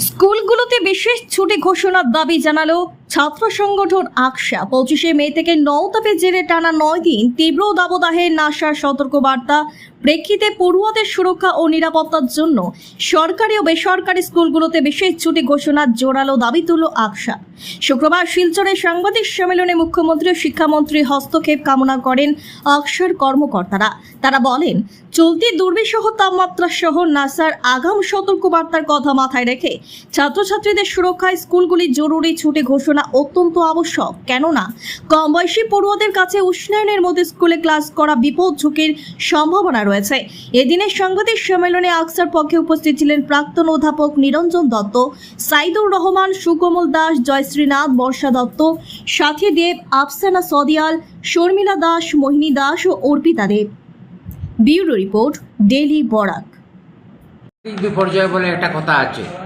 স্কুলগুলোতে বিশেষ ছুটি ঘোষণার দাবি জানালো ছাত্র সংগঠন আকশা পঁচিশে মে থেকে নওতাপের জেরে টানা নয় দিন তীব্র দাবদাহে নাসার সতর্কবার্তা প্রেক্ষিতে পড়ুয়াদের সুরক্ষা ও নিরাপত্তার জন্য সরকারি ও বেসরকারি স্কুলগুলোতে বিশেষ ছুটি ঘোষণার জোরালো দাবি তুলল আকশা শুক্রবার শিলচরে সাংবাদিক সম্মেলনে মুখ্যমন্ত্রী ও শিক্ষামন্ত্রী হস্তক্ষেপ কামনা করেন আকশার কর্মকর্তারা। তারা বলেন, চলতি দুর্বিষহ তাপমাত্রা সহ নাসার আগাম সতর্কবার্তার কথা মাথায় রেখে ছাত্রছাত্রীদের সুরক্ষায় স্কুলগুলি জরুরি ছুটি ঘোষণা অত্যন্ত আবশ্যক। কেননা কম বয়সী পড়ুয়াদের কাছে উষ্ণায়নের মধ্যে স্কুলে ক্লাস করা বিপদ ঝুঁকির সম্ভাবনা রয়েছে। এদিনের সাংবাদিক সম্মেলনে আকসার পক্ষে উপস্থিত ছিলেন প্রাক্তন অধ্যাপক নিরঞ্জন দত্ত, সাইদুর রহমান, সুকমল দাস জয়শ্রীনাথ বর্ষা দত্ত, সাথী দেব, আফসানা সদিয়াল, শর্মিলা দাস, মোহিনী দাস ও Arpita Deb. Bureau report daily Barak. বিপর্যয় বলে একটা কথা আছে।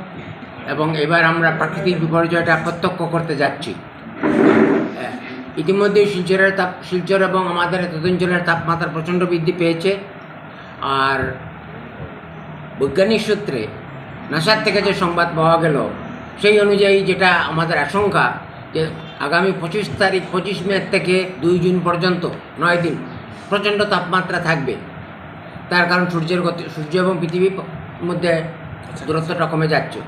এবং এবার আমরা প্রাকৃতিক বিপর্যয়টা প্রত্যক্ষ করতে যাচ্ছি। ইতিমধ্যেই শিলচরের তাপ শিলচর এবং আমাদের এতদিনজলের তাপমাত্রা প্রচণ্ড বৃদ্ধি পেয়েছে। আর বৈজ্ঞানিক সূত্রে নাসার থেকে যে সংবাদ পাওয়া গেল, সেই অনুযায়ী যেটা আমাদের আশঙ্কা যে আগামী পঁচিশ তারিখ, পঁচিশ মে থেকে দুই জুন পর্যন্ত, নয় দিন, প্রচণ্ড তাপমাত্রা থাকবে। তার কারণ সূর্যের গতি সূর্য এবং পৃথিবীর মধ্যে দূরত্বটা কমে যাচ্ছে।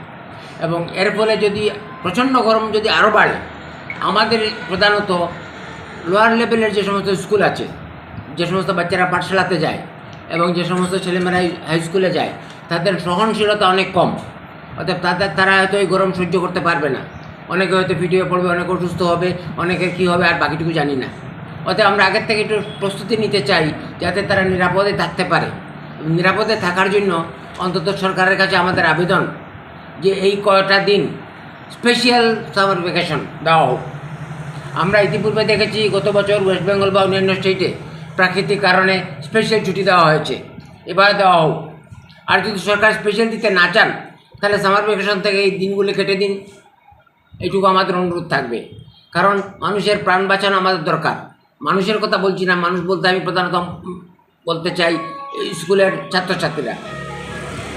এবং এর ফলে যদি প্রচণ্ড গরম যদি আরও বাড়ে, আমাদের প্রধানত লোয়ার লেভেলের যে সমস্ত স্কুল আছে, যে সমস্ত বাচ্চারা পাঠশালাতে যায় এবং যে সমস্ত ছেলেমেয়েরা হাই স্কুলে যায়, তাদের সহনশীলতা অনেক কম। অর্থাৎ তাদের, তারা হয়তো এই গরম সহ্য করতে পারবে না। অনেকে হয়তো ভিডিও পড়বে, অনেকে অসুস্থ হবে, অনেকের কী হবে আর বাকিটুকু জানি না। অতএব আমরা আগের থেকে একটু প্রস্তুতি নিতে চাই, যাতে তারা নিরাপদে থাকতে পারে। নিরাপদে থাকার জন্য অন্তত সরকারের কাছে আমাদের আবেদন যে এই কয়টা দিন স্পেশাল সামার ভ্যাকেশন দেওয়া হোক। আমরা ইতিপূর্বে দেখেছি, গত বছর ওয়েস্ট বেঙ্গল বা অন্যান্য স্টেটে প্রাকৃতিক কারণে স্পেশাল ছুটি দেওয়া হয়েছে। এবার দেওয়া হোক। আর যদি সরকার স্পেশাল দিতে না চান, তাহলে সামার ভ্যাকেশন থেকে এই দিনগুলো কেটে দিন। এটুকু আমাদের অনুরোধ থাকবে। কারণ মানুষের প্রাণ বাঁচানো আমাদের দরকার। মানুষের কথা বলছি না, মানুষ বলতে আমি প্রধানত বলতে চাই স্কুলের ছাত্রছাত্রীরা।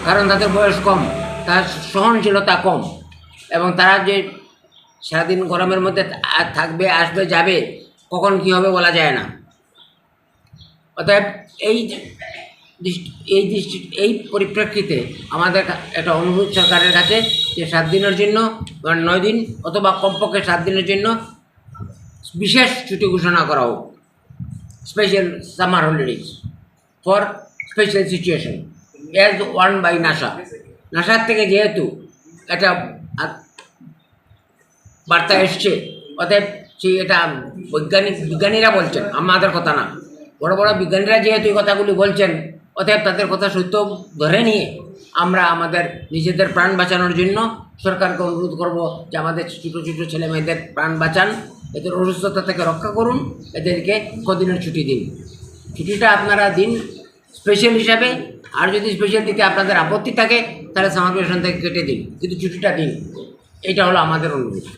কারণ তাদের বয়স কম। তার সহনশীলতা কম এবং তারা যে সারাদিন গরমের মধ্যে থাকবে, আসবে, যাবে, কখন কী হবে বলা যায় না। অতএব এই এই দৃষ্টি, এই পরিপ্রেক্ষিতে আমাদের একটা অনুরোধ সরকারের কাছে যে সাত দিনের জন্য নয় দিন অথবা কমপক্ষে সাত দিনের জন্য বিশেষ ছুটি ঘোষণা করা হোক। Special summer holidays for special situation as one by NASA নাসার থেকে যেহেতু একটা বার্তা এসছে, অতএব সেই এটা বৈজ্ঞানিক বিজ্ঞানীরা বলছেন, আমাদের কথা না। বড় বড় বিজ্ঞানীরা যেহেতু এই কথাগুলি বলছেন, অতএব তাদের কথা সত্য ধরে নিয়ে আমরা আমাদের নিজেদের প্রাণ বাঁচানোর জন্য সরকারকে অনুরোধ করব যে আমাদের ছোটো ছোটো ছেলে মেয়েদের প্রাণ বাঁচান, এদের অসুস্থতা থেকে রক্ষা করুন, এদেরকে কদিনের ছুটি দিন। ছুটিটা আপনারা দিন স্পেশাল হিসাবে আর যদি স্পেশাল দিতে আপনাদের আপত্তি থাকে, তাহলে সামার ভ্যাকেশন থেকে কেটে দিন। কিন্তু ছুটিটা দিন। এটা হলো আমাদের অনুরোধ।